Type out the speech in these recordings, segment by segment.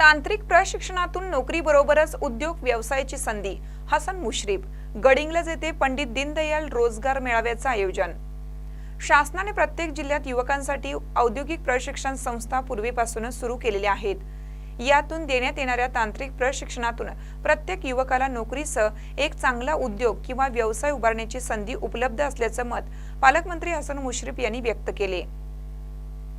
तांत्रिक प्रशिक्षणातून नोकरीबरोबरच उद्योग व्यवसायाची संधी. हसन मुश्रीफ गडिंग्लज येथे पंडित दीनदयाल रोजगार मेळाव्याचं आयोजन. शासनाने प्रत्येक जिल्ह्यात युवकांसाठी औद्योगिक प्रशिक्षण संस्था पूर्वीपासूनच सुरू केलेल्या आहेत. यातून देण्यात येणाऱ्या तांत्रिक प्रशिक्षणातून प्रत्येक युवकाला नोकरीसह एक चांगला उद्योग किंवा व्यवसाय उभारण्याची संधी उपलब्ध असल्याचं मत पालकमंत्री हसन मुश्रीफ यांनी व्यक्त केले.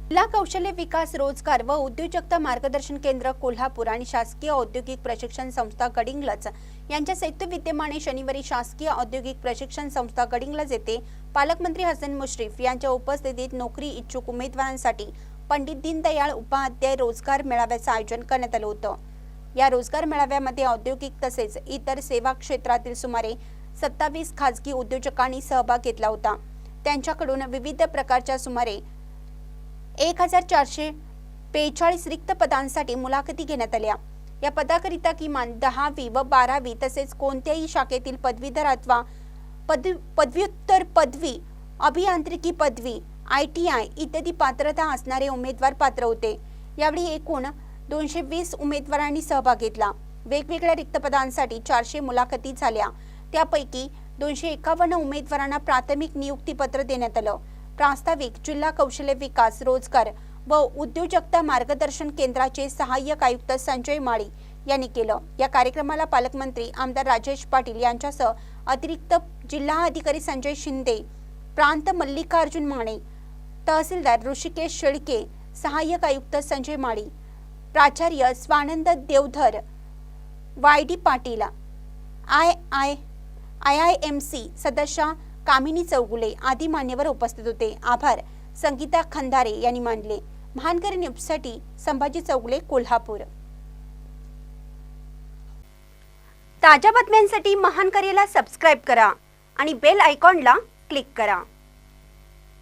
जिल्हा कौशल्य विकास रोजगार व उद्योजकता मार्गदर्शन केंद्र कोल्हापूर आणि शासकीय औद्योगिक प्रशिक्षण संस्था गडिंग्लज यांच्या संयुक्त विद्यमाने शनिवारी शासकीय औद्योगिक प्रशिक्षण संस्था गडिंगलज येथे पालकमंत्री हसन मुश्रीफ यांच्या उपस्थितीत नोकरी इच्छुक उमेदवारांसाठी पंडित दीनदयाळ उपाध्याय रोजगार मेळाव्याचं आयोजन करण्यात आलं होतं. या रोजगार मेळाव्यामध्ये औद्योगिक तसेच इतर सेवा क्षेत्रातील सुमारे सत्तावीस खाजगी उद्योजकांनी सहभाग घेतला होता. त्यांच्याकडून विविध प्रकारच्या सुमारे एक हजार चारशे बेचाळीस रिक्त पदांसाठी मुलाखती घेण्यात आल्या. या पदाकरिता किमान दहावी व बारावी तसेच कोणत्याही शाखेतील पदवीधर अथवा पदवी पदव्युत्तर पदवी अभियांत्रिकी पदवी आय टी आय इत्यादी पात्रता असणारे उमेदवार पात्र होते. यावेळी एकूण दोनशे वीस उमेदवारांनी सहभाग घेतला. वेगवेगळ्या रिक्त पदांसाठी चारशे मुलाखती झाल्या. त्यापैकी दोनशे एकावन्न उमेदवारांना प्राथमिक नियुक्तीपत्र देण्यात आलं. प्रास्ताविक जिल्हा कौशल्य विकास रोजगार व उद्योजकता मार्गदर्शन केंद्राचे सहाय्यक आयुक्त संजय माळी यांनी केलं. या कार्यक्रमाला पालकमंत्री आमदार राजेश पाटील यांच्यासह अतिरिक्त जिल्हा अधिकारी संजय शिंदे प्रांत मल्लिकार्जुन माने तहसीलदार ऋषिकेश शेळके सहाय्यक आयुक्त संजय माळी प्राचार्य Swanand Deodhar Y D Patil I I I I M C सदस्य कामिनी चौगुले आदी मान्यवर उपस्थित होते. आभार. संगीता खंदारे यांनी मानले महानकरी न्यूजसाठी संभाजी चौगुले कोल्हापूर. ताज्या बातम्यांसाठी महानकरीला सबस्क्राईब करा आणि बेल आयकॉनला क्लिक करा.